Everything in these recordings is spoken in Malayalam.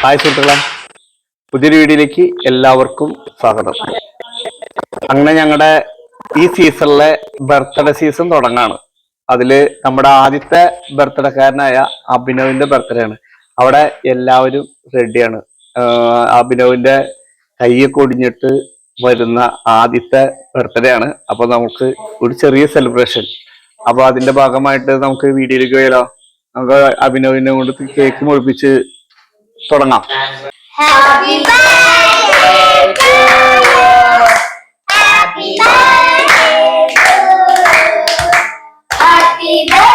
ഹായ് സുഹൃത്തുക്കളെ. പുതിയൊരു വീഡിയോയിലേക്ക് എല്ലാവർക്കും സ്വാഗതം. അങ്ങനെ ഞങ്ങളുടെ ഈ സീസണിലെ ബർത്ത്ഡേ സീസൺ തുടങ്ങാണ്. അതിൽ നമ്മുടെ ആദ്യത്തെ ബർത്ത്ഡേക്കാരനായ അഭിനവിന്റെ ബർത്ത്ഡേ ആണ്. അവിടെ എല്ലാവരും റെഡിയാണ് അഭിനവിന്റെ കൈയൊക്കെ കൊടിഞ്ഞിട്ട് വരുന്ന ആദ്യത്തെ ബർത്ത്ഡേ ആണ്. അപ്പൊ നമുക്ക് ഒരു ചെറിയ സെലിബ്രേഷൻ അപ്പൊ അതിന്റെ ഭാഗമായിട്ട് നമുക്ക് വീഡിയോയിലേക്ക് പോയാലോ? നമുക്ക് അഭിനവിനെ കൊണ്ട് കേക്ക് മുഴിപ്പിച്ച് തുടങ്ങാം Happy birthday to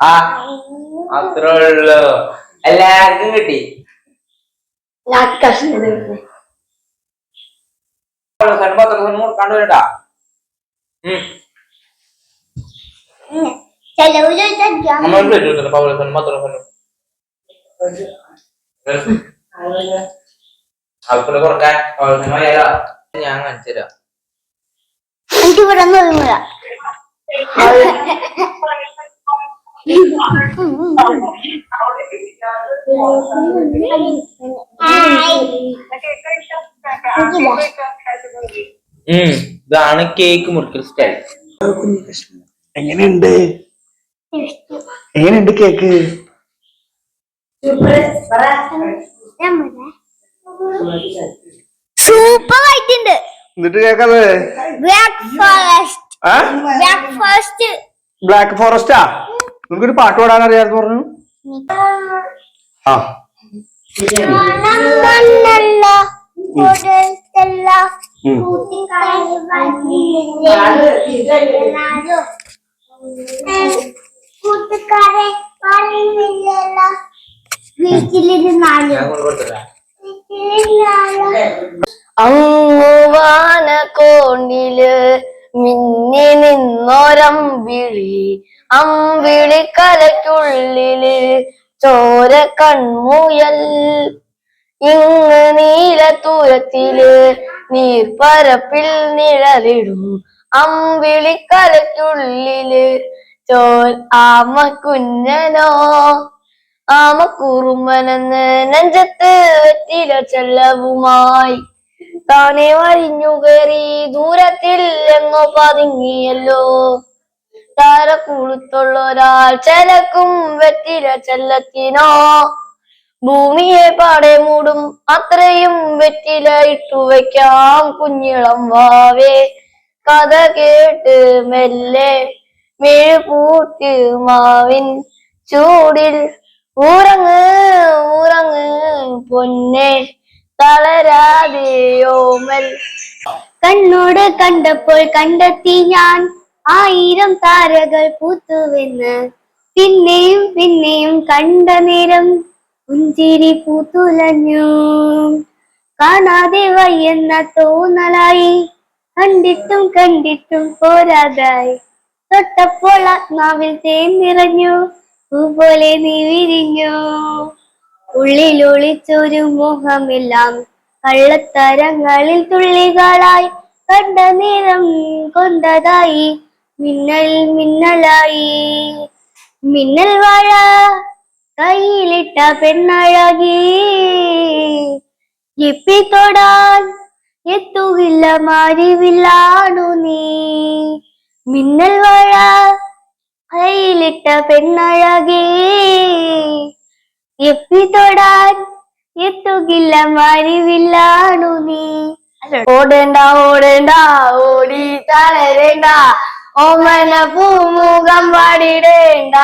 ആ, അത്രേ ഉള്ളൂ. എല്ലാവർക്കും കിട്ടി. ഞാൻ കാണിച്ചു തരാം. എനിക്ക് ഇവിടെ ഇതാണ് കേക്ക് മുറിക്കൽ സ്റ്റൈൽ എങ്ങനെയുണ്ട്? എങ്ങനെയുണ്ട് കേക്ക് സൂപ്പർ ആയിട്ടുണ്ട് എന്നിട്ട് കേക്കാതെ ബ്ലാക്ക് ഫോറസ്റ്റ് ആ ബ്ലാക്ക് ഫോറസ്റ്റ് ബ്ലാക്ക് ഫോറസ്റ്റാ നമുക്കൊരു പാട്ട് പാടാൻ അറിയാമെന്ന് പറഞ്ഞു. ആ. കൂട്ടുകാരെ വീട്ടിലിരുന്നാലും. കൊണ്ടുകൊടുത്തരാം അങ്ങുവാന കോണിൽ മിന്നി വിളി. അമ്പിളി കലയ്ക്കുള്ളിൽ ചോര കൺമുയൽ. ഇങ്ങ് നീലത്തൂരത്തിൽ നീർപ്പരപ്പിൽ നിഴലിടും. അമ്പിളി കലയ്ക്കുള്ളിൽ ചോ ആമ കുഞ്ഞനോ. ആമ കുറുമ്പനെന്ന് നെഞ്ചത്ത് വെറ്റില ചെല്ലവുമായി. താനെ വരിഞ്ഞു കയറി ദൂരത്തിൽ എങ്ങോ പതുങ്ങിയല്ലോ. താര കുളുത്തുള്ളൊരാൾ ചെലക്കും വെറ്റില ചെല്ലത്തിനോ. ഭൂമിയെ പാടെ മൂടും അത്രയും വെറ്റില ഇട്ടു വയ്ക്കാം കുഞ്ഞിളം വാവേ. കഥ കേട്ട് മെല്ലെ മെഴുപൂട്ട് മാവിൻ ചൂടിൽ ഉറങ്ങ് ഉറങ്ങ് പൊന്നെ. തളരാതെയോമൽ കണ്ണോട് കണ്ടപ്പോൾ കണ്ടെത്തി ഞാൻ. ആയിരം താരകൾ പൂത്തുവെന്ന്. പിന്നെയും പിന്നെയും കണ്ട നേരം പുഞ്ചിരി പൂത്തുലഞ്ഞു. കാണാതെ വയ്യെന്ന തോന്നലായി. കണ്ടിട്ടും കണ്ടിട്ടും പോരാതായി. തൊട്ടപ്പോൾ ആത്മാവിൽ തേൻ നിറഞ്ഞു. പൂപോലെ നീ വിരിഞ്ഞു. ഉള്ളിൽ മുഖമെല്ലാം കള്ളത്തരങ്ങളിൽ തുള്ളികളായി കണ്ട നിറം കൊണ്ടതായി. മിന്നൽ മിന്നലായി. മിന്നൽ വാഴ കയ്യിലിട്ട പെണ്ണഴകി. ഇപ്പിത്തൊടാൻ എത്തുകില്ല മാരിവില്ലാണു നീ. മിന്നൽ വാഴ കയ്യിലിട്ട പെണ്ണഴകി. എപ്പി തൊടാൻ എത്തുകില്ല മരിവില്ലാണു നീ. ഓടേണ്ട ഓടേണ്ട ഓടി തളരേണ്ട. ഓമന പൂമുഖം വാടിടേണ്ട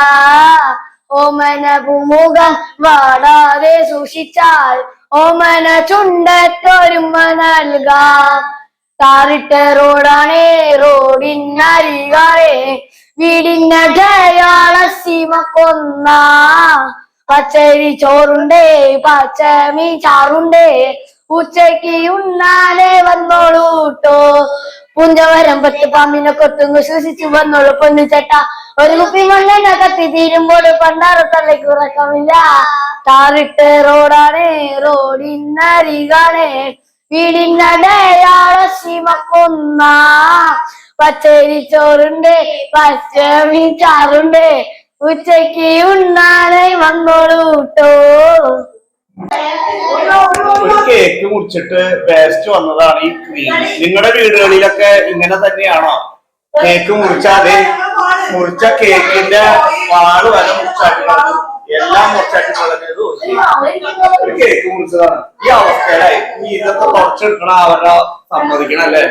ഓമന പൂമുഖം വാടാതെ സൂക്ഷിച്ചാൽ ഓമന ചുണ്ടത്തൊരുമ നൽകാം. താറിട്ട റോഡാണേ റോഡിനരികാണേ വീടിനടയാള സീമ കൊന്ന. പച്ചരി ചോറുണ്ടേ പച്ചമീൻ ചാറുണ്ടേ. ഉച്ചയ്ക്ക് ഉണ്ണാനെ വന്നോളൂട്ടോ പുഞ്ചവരം പത്ത് പാമ്പിനെ കൊത്തുന്നു ശ്വസിച്ചു വന്നോളൂ പൊന്നു ചേട്ട. ഒരു കുപ്പി മണ്ണെണ്ണ കത്തി തീരുമ്പോൾ പണ്ടാറത്തലേക്ക് ഉറക്കമില്ല. താറിട്ട് റോഡാണേ റോഡിനരികാണേ വീടിനടയാള സീമ കൊന്ന പച്ചരി ചോറുണ്ട് പച്ചമീൻ ചാറുണ്ട്. ഉച്ചയ്ക്ക് ഉണ്ണാനെ വന്നോളൂട്ടോ കേക്ക് മുറിച്ചിട്ട് വേസ്റ്റ് വന്നതാണ് ഈ ക്രീം നിങ്ങളുടെ വീടുകളിലൊക്കെ ഇങ്ങനെ തന്നെയാണോ? കേക്ക് മുറിച്ചാതെ മുറിച്ച കേക്കിന്റെ വാൾ വരെ മുറിച്ചാട്ടുള്ളത് എല്ലാം മുറിച്ചാട്ടുള്ളത് ഒരു കേക്ക് മുറിച്ചതാണ്. ഈ അവസ്ഥയിലായി. ഇതൊക്കെ കുറച്ചെടുക്കണം അവരുടെ സമ്മതിക്കണം അല്ലേ?